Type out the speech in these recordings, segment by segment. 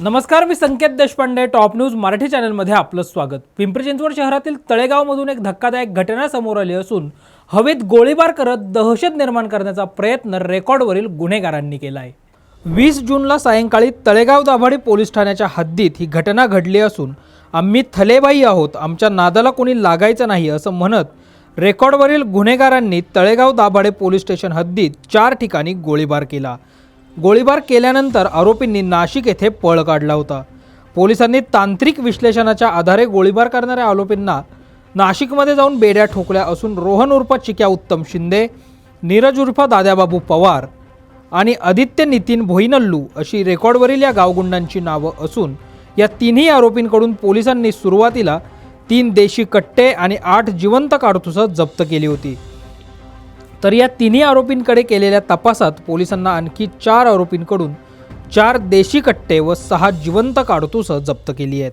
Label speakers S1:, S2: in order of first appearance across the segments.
S1: नमस्कार मी Sanket Deshpande top news Marathi चॅनलमध्ये आपलं स्वागत. पिंपरी चिंचवड शहरातील तळेगावमधून एक धक्कादायक घटना समोर आली असून हवेत गोळीबार करत दहशत निर्माण करण्याचा प्रयत्न रेकॉर्डवरील गुन्हेगारांनी केला आहे वीस जूनला सायंकाळी तळेगाव दाभाडे पोलीस ठाण्याच्या हद्दीत ही घटना घडली असून आम्ही थलेबाई आहोत आमच्या नादाला कोणी लागायचं नाही असं म्हणत रेकॉर्डवरील गुन्हेगारांनी तळेगाव दाभाडे पोलीस स्टेशन हद्दीत चार ठिकाणी गोळीबार केला. गोळीबार केल्यानंतर आरोपींनी नाशिक येथे पळ काढला होता. पोलिसांनी तांत्रिक विश्लेषणाच्या आधारे गोळीबार करणाऱ्या आरोपींना नाशिकमध्ये जाऊन बेड्या ठोकल्या असून रोहन उर्फ चिक्या उत्तम शिंदे नीरज उर्फ दादाबाबू पवार आणि आदित्य नितीन भोईनल्लू अशी रेकॉर्डवरील या गावगुंडांची नावं असून या तिन्ही आरोपींकडून पोलिसांनी सुरुवातीला तीन देशी कट्टे आणि आठ जिवंत काडतुसं जप्त केली होती. तर या तिन्ही आरोपींकडे केलेल्या तपासात पोलिसांना आणखी चार आरोपींकडून चार देशी कट्टे व सहा जिवंत काडतुसं जप्त केली आहेत.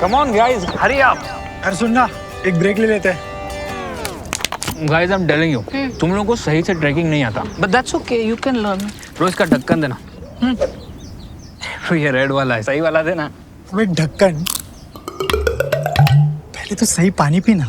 S2: Come on guys hurry up
S3: अरे सुन ना एक ब्रेक ले लेते. हैं
S2: guys I am telling you तुम लोगों को सही से ट्रैकिंग नहीं आता.
S4: But that's okay, you can learn.
S2: रोज का ढक्कन देना. तो ये रेड वाला है सही वाला देना.
S3: ढक्कन पहले तो सही पानी पीना।